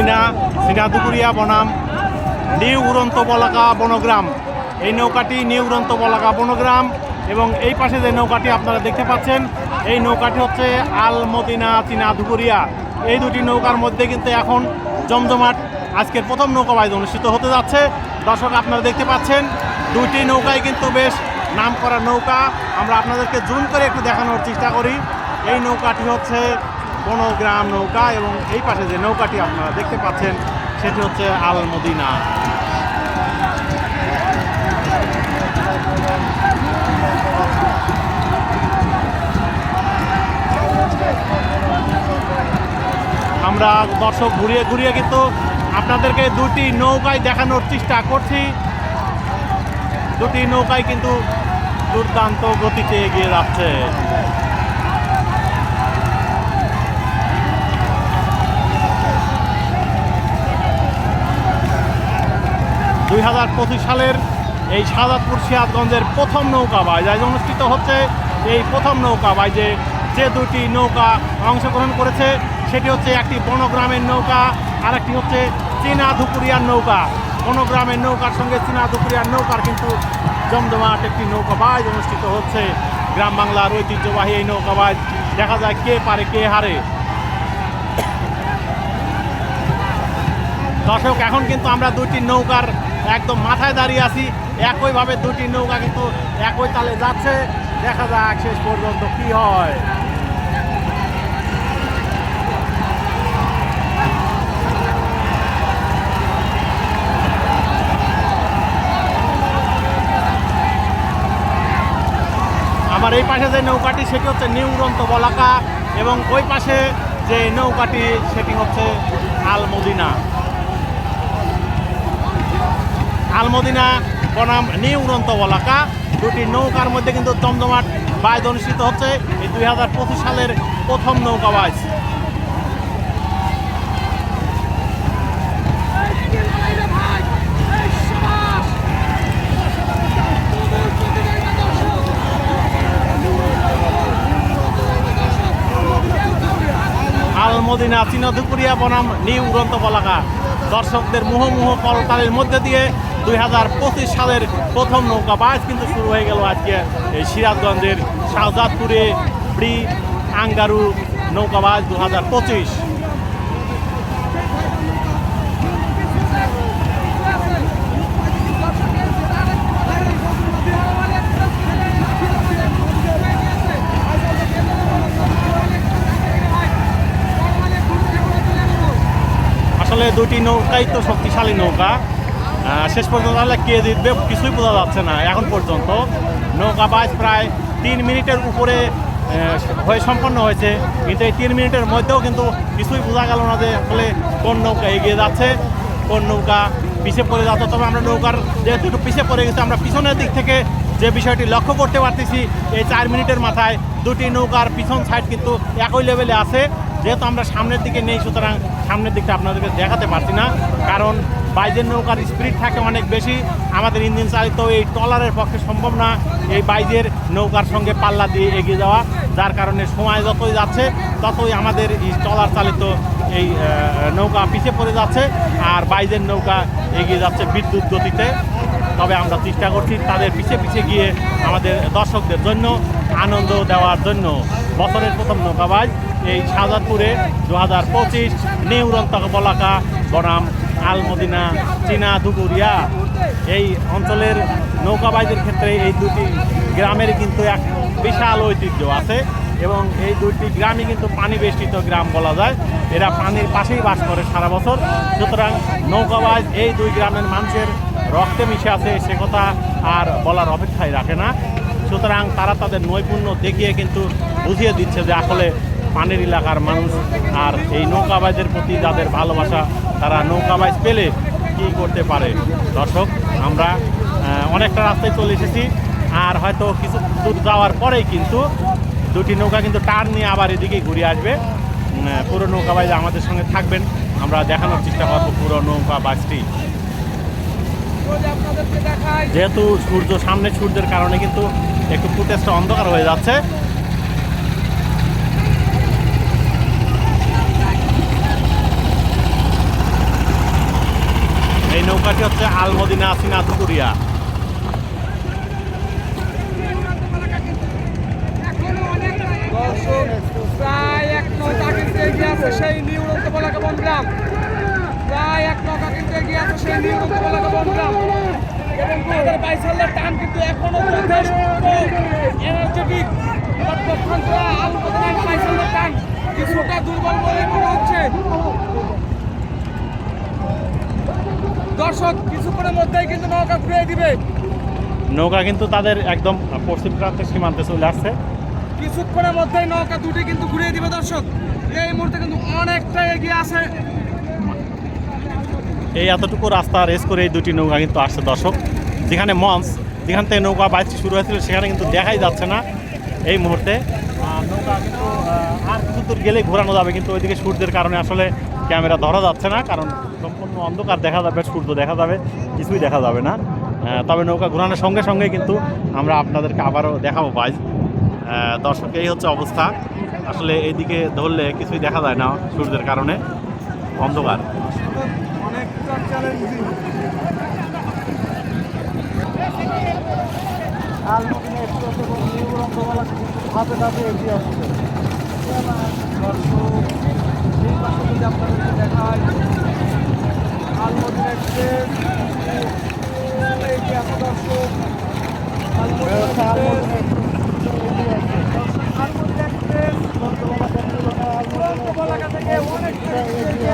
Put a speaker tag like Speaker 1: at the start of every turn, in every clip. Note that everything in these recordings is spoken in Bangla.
Speaker 1: আলমদিনা সিনাদুকুরিয়া বনাম, নিউ উড়ন্ত বলাকা বনগ্রাম। এই নৌকাটি নিউ উড়ন্ত বলাকা বনগ্রাম এবং এই পাশে যে নৌকাটি আপনারা দেখতে পাচ্ছেন, এই নৌকাটি হচ্ছে আল মদিনা চীনা দুপুরিয়া এই দুটি নৌকার মধ্যে কিন্তু এখন জমজমাট আজকের প্রথম নৌকা বাইজ অনুষ্ঠিত হতে যাচ্ছে। দর্শক, আপনারা দেখতে পাচ্ছেন, দুইটি নৌকায় কিন্তু বেশ নাম করা নৌকা। আমরা আপনাদেরকে জুম করে একটু দেখানোর চেষ্টা করি। এই নৌকাটি হচ্ছে বনগ্রাম নৌকা এবং এই পাশে যে নৌকাটি আপনারা দেখতে পাচ্ছেন, সেটি হচ্ছে আল মদিনা আমরা দর্শক ঘুরিয়ে ঘুরিয়ে কিন্তু আপনাদেরকে দুটি নৌকায় দেখানোর চেষ্টা করছি। দুটি নৌকায় কিন্তু দুর্দান্ত গতিতে এগিয়ে যাচ্ছে। দুই হাজার পঁচিশ সালের এই সাদাতপুর সিরাজগঞ্জের প্রথম নৌকা বাইজ অনুষ্ঠিত হচ্ছে এই প্রথম নৌকা বাইজে যে দুটি নৌকা অংশগ্রহণ করেছে, সেটি হচ্ছে একটি বনগ্রামের নৌকা আর একটি হচ্ছে চীনা ধুপুরিয়ার নৌকা। বনগ্রামের নৌকার সঙ্গে চীনা ধুপুরিয়ার নৌকার কিন্তু জমজমাট একটি নৌকা বাইজ অনুষ্ঠিত হচ্ছে। গ্রাম বাংলার ঐতিহ্যবাহী এই নৌকা বাইজ দেখা যায় কে পারে, কে হারে। দর্শক, এখন কিন্তু আমরা দুটি নৌকার একদম মাথায় দাঁড়িয়ে আছি। একইভাবে দুটি নৌকা কিন্তু একই তালে যাচ্ছে। দেখা যাক শেষ পর্যন্ত কি হয়। আমার এই পাশে যে নৌকাটি, সেটি হচ্ছে নিউ উড়ন্ত বলাকা এবং ওই পাশে যে নৌকাটি, সেটি হচ্ছে আলমদিনা আলমদিনা বনাম নিউ উড়ন্ত দুটি নৌকার মধ্যে কিন্তু জমজমাট বাইজ অনুষ্ঠিত হচ্ছে। এই দুই হাজার পঁচিশ সালের প্রথম নৌকা বাইজ আলমদিনা চীনদুপুরিয়া বনাম নিউ উড়ন্ত বলাকা দর্শকদের মুহমুহ করতালের মধ্যে দিয়ে দুই হাজার পঁচিশ সালের প্রথম নৌকা বাইচ কিন্তু শুরু হয়ে গেল আজকে এই সিরাজগঞ্জের শাহজাদপুরে ব্রি আঙ্গারু নৌকা বাইচ দু হাজার পঁচিশ। আসলে দুটি নৌকাই তো শক্তিশালী নৌকা। শেষ পর্যন্ত তাহলে কে জিতবে কিছুই বোঝা যাচ্ছে না এখন পর্যন্ত। নৌকা বাইচ প্রায় তিন মিনিটের উপরে হয়ে সম্পন্ন হয়েছে। কিন্তু এই তিন মিনিটের মধ্যেও কিন্তু কিছুই বোঝা গেল না যে আসলে কোন নৌকা এগিয়ে যাচ্ছে, কোন নৌকা পিছিয়ে পড়ে যাচ্ছে। তবে আমরা নৌকার যেহেতু একটু পিছিয়ে পড়ে গেছে, আমরা পিছনের দিক থেকে যে বিষয়টি লক্ষ্য করতে পারতেছি, এই চার মিনিটের মাথায় দুটি নৌকার পিছন সাইড কিন্তু একই লেভেলে আছে। যেহেতু আমরা সামনের দিকে নেই, সুতরাং সামনের দিকটা আপনাদেরকে দেখাতে পারছি না। কারণ বাইজের নৌকার স্পিড থাকে অনেক বেশি। আমাদের ইঞ্জিন চালিত এই ট্রলারের পক্ষে সম্ভব না এই বাইজের নৌকার সঙ্গে পাল্লা দিয়ে এগিয়ে যাওয়া, যার কারণে সময় যতই যাচ্ছে, ততই আমাদের এই ট্রলার চালিত এই নৌকা পিছিয়ে পড়ে যাচ্ছে আর বাইজের নৌকা এগিয়ে যাচ্ছে বিদ্যুৎ গতিতে। তবে আমরা চেষ্টা করছি তাদের পিছিয়ে পিছিয়ে গিয়ে আমাদের দর্শকদের জন্য আনন্দ দেওয়ার জন্য। বছরের প্রথম নৌকাবাজ এই শাহজাদপুরে দু হাজার পঁচিশ নিউরন্তক বলাকা বনাম আলমদিনা চীনা দুপুরিয়া এই অঞ্চলের নৌকাবাজের ক্ষেত্রে এই দুটি গ্রামের কিন্তু এক বিশাল ঐতিহ্য আছে এবং এই দুইটি গ্রামই কিন্তু পানি বেষ্টিত গ্রাম বলা যায়। এরা পানির পাশেই বাস করে সারা বছর। সুতরাং নৌকাবাজ এই দুই গ্রামের মানুষের রক্তে মিশে আছে সে কথা আর বলার অপেক্ষায় রাখে না। সুতরাং তারা তাদের নৈপুণ্য দেখিয়ে কিন্তু বুঝিয়ে দিচ্ছে যে আসলে পানির এলাকার মানুষ আর এই নৌকাবাজের প্রতি যাদের ভালোবাসা, তারা নৌকাবাজ পেলে কি করতে পারে? দর্শক, আমরা অনেকটা রাস্তায় চলে এসেছি আর হয়তো কিছু দূর যাওয়ার পরেই কিন্তু দুটি নৌকা কিন্তু টার্ন নিয়ে আবার এদিকেই ঘুরে আসবে। পুরো নৌকাবাজ আমাদের সঙ্গে থাকবেন। আমরা দেখানোর চেষ্টা করব পুরো নৌকা বাসটি যেহেতু সূর্য সামনে সূর্যের কারণে কিন্তু একটু ফুটেজটা অন্ধকার হয়ে যাচ্ছে। এই নৌকাটি হচ্ছে আলমদিনা আসিনা দুপুরিয়া
Speaker 2: দর্শক প্রায় এক সেই নিউ রক্তপলাকা বনগ্রাম প্রায় এক নৌকা কিন্তু এগিয়ে আছে সেই নিউ রক্তপলাকা বনগ্রাম এবং তাদের বাইসাল্লার টান কিন্তু এখনও যথেষ্ট এনার্জেটিক বাইসাল্লার টান কিছুটা দুর্বল বলে মনে হচ্ছে দর্শক কিছুক্ষণের মধ্যেই কিন্তু নৌকা ঘুরিয়ে দিবে।
Speaker 1: নৌকা কিন্তু তাদের একদম পশ্চিম প্রান্তের সীমান্তে চলে আসছে।
Speaker 2: কিছুক্ষণের মধ্যেই নৌকা দুটি কিন্তু ঘুরিয়ে দিবে দর্শক। এই মুহূর্তে কিন্তু অনেকটা এগিয়ে আছে
Speaker 1: এই এতটুকু রাস্তা রেস করে এই দুটি নৌকা কিন্তু আসছে, দর্শক। যেখানে মঞ্চ, যেখান থেকে নৌকা বাইচটি শুরু হয়েছিল, সেখানে কিন্তু দেখাই যাচ্ছে না এই মুহূর্তে। নৌকা কিন্তু আর কিছু দূর গেলেই ঘোরানো যাবে, কিন্তু ওইদিকে সূর্যের কারণে আসলে ক্যামেরা ধরা যাচ্ছে না, কারণ সম্পূর্ণ অন্ধকার দেখা যাবে, সূর্য দেখা যাবে, কিছুই দেখা যাবে না। তবে নৌকা ঘোরানোর সঙ্গে সঙ্গে কিন্তু আমরা আপনাদেরকে আবারও দেখাবো বাইজ দর্শক, এই হচ্ছে অবস্থা। আসলে এইদিকে ধরলে কিছুই দেখা যায় না সূর্যের কারণে। অন্ধকার।
Speaker 2: এক্সপ্রেস এবং নিউ রঙ্গমালা ধাপে ধাপে এগিয়ে আসছে যদি আপনাদেরকে দেখায় আলমদিনা এক্সপ্রেস এগিয়ে আসে দর্শক আলমদিনা এক্সপ্রেস এক্সপ্রেস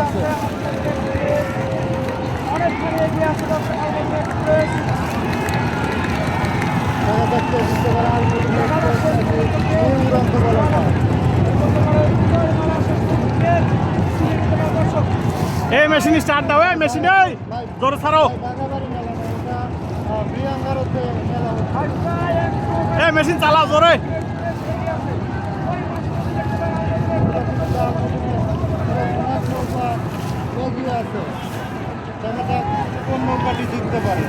Speaker 2: আছে অনেকখানি এগিয়ে আছে দর্শক আলমদিনা এক্সপ্রেস
Speaker 1: এই মেশিন স্টার্ট দাও, এই মেশিন, এই। জোরে ছাড়ো। এই মেশিন চালাও জোরে।
Speaker 3: কোন নৌকাটি জিততে পারে?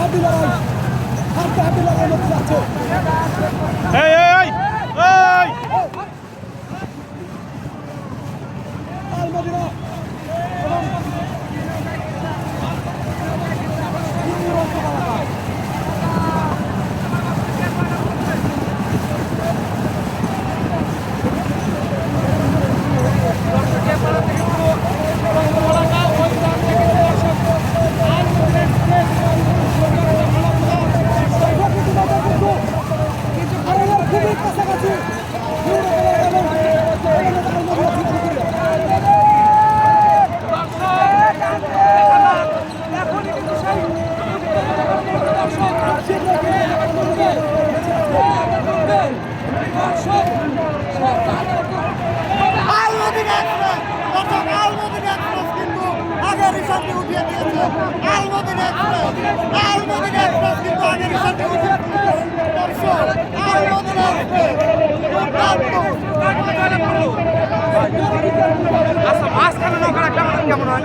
Speaker 2: হাতে লড়াই হাতে হাতে লড়াই মধ্যে যাচ্ছে
Speaker 1: এই এই এই
Speaker 2: আল মদিনা এবং
Speaker 4: আচ্ছা মাঝখানে নৌকাটা কেমন কেমন হয়?